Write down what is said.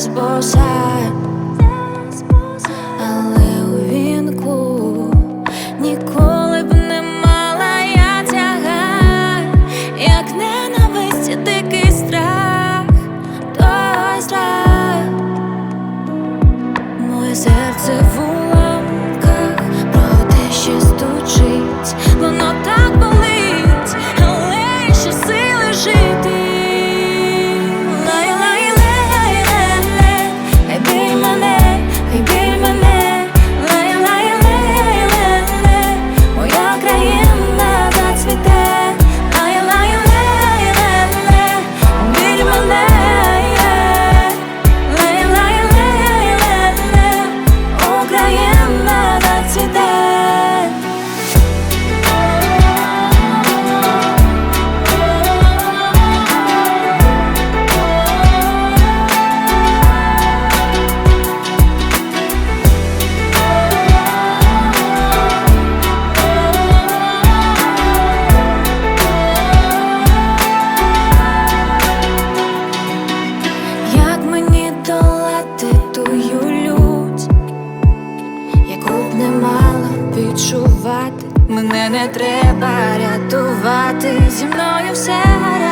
збросай, але у вінку ніколи б не мала я тягар, як ненависті дикий страх, той моє серце в уламках, про те, що стучить. мене не треба рятувати, зі мною все гаразд,